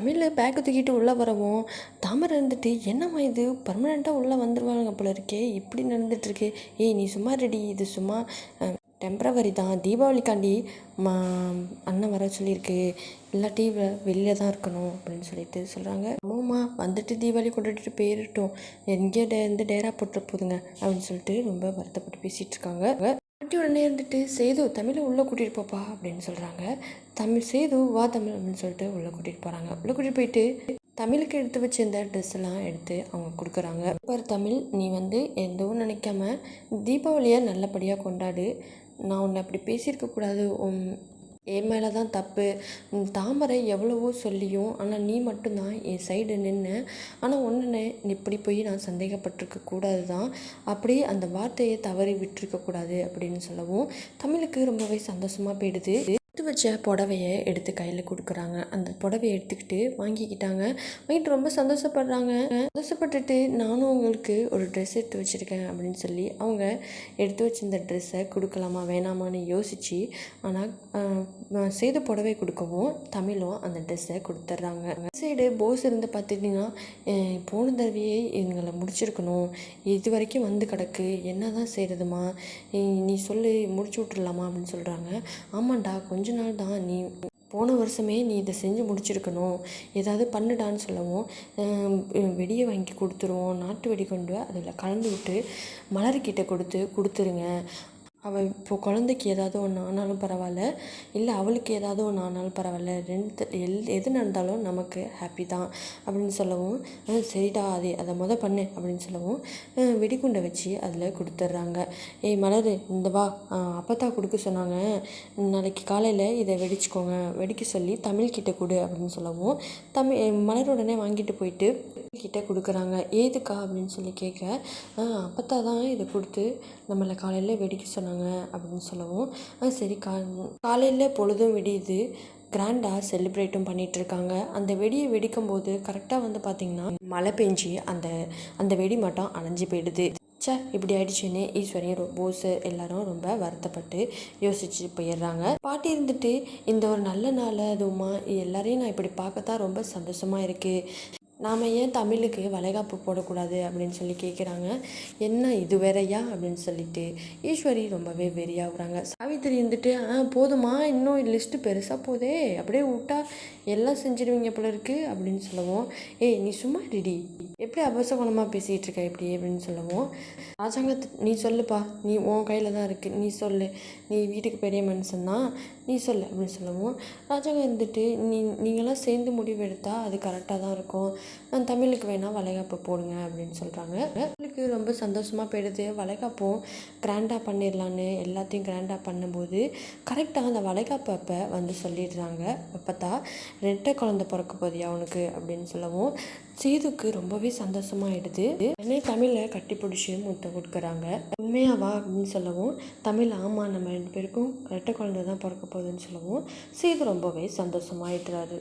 தமிழில் பேக்கு தூக்கிட்டு உள்ளே வரவும் தாமரை இருந்துட்டு என்னம்மா இது? பர்மனெண்ட்டாக உள்ளே வந்துடுவாங்க போல இருக்கே. இப்படி நடந்துகிட்ருக்கு ஏய் நீ சும்மா ரெடி இது சும்மா டெம்ப்ரவரி தான். தீபாவளிக்காண்டி மா அண்ணன் வர சொல்லியிருக்கு. இல்லாட்டி வெளியில் தான் இருக்கணும். அப்படின்னு சொல்லிட்டு சொல்கிறாங்க ஆமாம்மா வந்துட்டு தீபாவளி கொண்டாடிட்டு போயிடட்டும் எங்கேயோ டே இருந்து டேரா போட்டு போதுங்க. அப்படின்னு சொல்லிட்டு ரொம்ப வருத்தப்பட்டு பேசிகிட்டு இருக்காங்க. பாட்டி உடனே இருந்துட்டு சேது தமிழை உள்ளே கூட்டிகிட்டு போப்பா அப்படின்னு சொல்கிறாங்க தமிழ் சேது வா தமிழ் அப்படின்னு சொல்லிட்டு உள்ளே கூட்டிகிட்டு போகிறாங்க உள்ளே கூட்டிகிட்டு போயிட்டு தமிழுக்கு எடுத்து வச்சிருந்த ட்ரெஸ் எல்லாம் எடுத்து அவங்க கொடுக்குறாங்க. பாரு தமிழ் நீ வந்து எதுவும் நினைக்காம தீபாவளியை நல்லபடியாக கொண்டாடு. நான் உன்னை அப்படி பேசியிருக்கக்கூடாது உன் என் மேலே தான் தப்பு. தாமரை எவ்வளவோ சொல்லியும் ஆனால் நீ மட்டும்தான் என் சைடு நின்று ஆனால் ஒன்றுன்னு இப்படி போய் நான் சந்தேகப்பட்டிருக்க கூடாது தான் அப்படியே அந்த வார்த்தையை தவறி விட்டுருக்கக்கூடாது அப்படின்னு சொல்லவும் தமிழுக்கு ரொம்பவே சந்தோஷமாக போயிடுது. எடுத்து வச்ச புடவைய எடுத்து கையில் கொடுக்குறாங்க. அந்த புடவைய எடுத்துக்கிட்டு வாங்கிக்கிட்டாங்க. வாங்கிட்டு ரொம்ப சந்தோஷப்படுறாங்க. சந்தோஷப்பட்டுட்டு நானும் உங்களுக்கு ஒரு ட்ரெஸ் எடுத்து வச்சுருக்கேன் அப்படின்னு சொல்லி அவங்க எடுத்து வச்சிருந்த ட்ரெஸ்ஸை கொடுக்கலாமா வேணாமான்னு யோசித்து ஆனால் செய்த புடவை கொடுக்கவும் தமிழும் அந்த ட்ரெஸ்ஸை கொடுத்துட்றாங்க. சைடு போஸ் இருந்து பார்த்துட்டிங்கன்னா போன தடவையே எங்களை முடிச்சிருக்கணும். இது வரைக்கும் வந்து கிடக்கு. என்ன தான் செய்கிறதுமா நீ சொல்லு முடிச்சு விட்ருலாமா அப்படின்னு சொல்கிறாங்க ஆமாண்டா கொஞ்ச நாள் தான். நீ போன வருஷமே நீ இதை செஞ்சு முடிச்சிருக்கணும். ஏதாவது பண்ணுடான்னு சொல்லவும் வெடியை வாங்கி கொடுத்துருவோம். நாட்டு வெடி கொண்டு அதில் கலந்து விட்டு மலர்கிட்ட கொடுத்து கொடுத்துருங்க. அவள் இப்போ குழந்தைக்கு ஏதாவது ஒன்று ஆனாலும் பரவாயில்ல. இல்லை அவளுக்கு ஏதாவது ஒன்று ஆனாலும் பரவாயில்ல. ரெண்டு எல் எது நடந்தாலும் நமக்கு ஹாப்பி தான் அப்படின்னு சொல்லவும் சரிடா அது அதை மொதல் பண்ணு அப்படின்னு சொல்லவும் வெடிகுண்டை வச்சு அதில் கொடுத்துட்றாங்க. ஏய் மலர் இந்த வா. அப்பத்தா கொடுக்க சொன்னாங்க. நாளைக்கு காலையில் இதை வெடிச்சுக்கோங்க. வெடிக்க சொல்லி தமிழ்கிட்ட கொடு அப்படின்னு சொல்லவும் தமிழ் மலர் உடனே வாங்கிட்டு போயிட்டு கிட்டே கொடுக்குறாங்க. ஏதுக்கா? அப்படின்னு சொல்லி கேட்க அப்போத்தான் அப்பத்தா தான் இதை கொடுத்து நம்மளை காலையில் வெடிக்க சொன்னாங்க அப்படின்னு சொல்லவும் சரி சரிக்கா. காலையில் பொழுதும் விடியுது. கிராண்டாக செலிப்ரேட்டும் பண்ணிகிட்ருக்காங்க. அந்த வெடியை வெடிக்கும் போது கரெக்டாக வந்து பார்த்திங்கன்னா மழை பெஞ்சி அந்த அந்த வெடி மட்டும் அணைஞ்சு போயிடுது. சே இப்படி ஆயிடுச்சுன்னு ஈஸ்வரியும் ரொ- போஸு எல்லாரும் ரொம்ப வருத்தப்பட்டு யோசிச்சு போயிடுறாங்க. பாட்டி இருந்துட்டு இந்த ஒரு நல்ல நாள் அதுவுமா எல்லாரையும் நான் இப்படி பார்க்கத்தான் ரொம்ப சந்தோஷமாக இருக்குது நாம் ஏன் தமிழுக்கு வளைகாப்பு போடக்கூடாது அப்படின்னு சொல்லி கேட்குறாங்க என்ன இது வேறையா? அப்படின்னு சொல்லிட்டு ஈஸ்வரி ரொம்பவே வெறியாகுறாங்க சாவித்திரி இருந்துட்டு ஆ போதுமா இன்னும் லிஸ்ட்டு பெருசாக போதே அப்படியே விட்டா எல்லாம் செஞ்சிடுவீங்க போல இருக்கு அப்படின்னு சொல்லவும். ஏய் நீ சும்மா ரெடி எப்படி அபசகுணமாக பேசிகிட்டு இருக்க இப்படி அப்படின்னு சொல்லுவோம். ராஜாங்கத்து நீ சொல்லுப்பா. நீ உன் கையில் தான் இருக்குது நீ சொல்லு. நீ வீட்டுக்கு பெரிய மனுஷன்தான். நீ சொல்லு அப்படின்னு சொல்லவும் ராஜாங்க இருந்துட்டு நீ நீங்களாம் சேர்ந்து முடிவு எடுத்தால் அது கரெக்டாக தான் இருக்கும். நான் தமிழுக்கு வேணால் வளைகாப்பு போடுங்க அப்படின்னு சொல்கிறாங்க தமிழுக்கு ரொம்ப சந்தோஷமாக போயிடுது. வளைகாப்பும் கிராண்டாக பண்ணிடலான்னு எல்லாத்தையும் கிராண்டாக பண்ணும்போது கரெக்டாக அந்த வளைகாப்பு அப்போ வந்து சொல்லிடுறாங்க. அப்போ தான் ரெட்டை குழந்தை பிறக்க போதியா அவனுக்கு அப்படின்னு சொல்லவும் சேதுக்கு ரொம்பவே சந்தோஷமாயிடுது. உடனே தமிழை கட்டி பிடிச்சி முத்தம் கொடுக்குறாங்க. உண்மையாவா அப்படின்னு சொல்லவும் தமிழ் ஆமாம் நம்ம ரெண்டு பேருக்கும் ரெட்டை குழந்தை தான் பிறக்க போகுதுன்னு சொல்லவும் சேது ரொம்பவே சந்தோஷமாயிடுறாரு.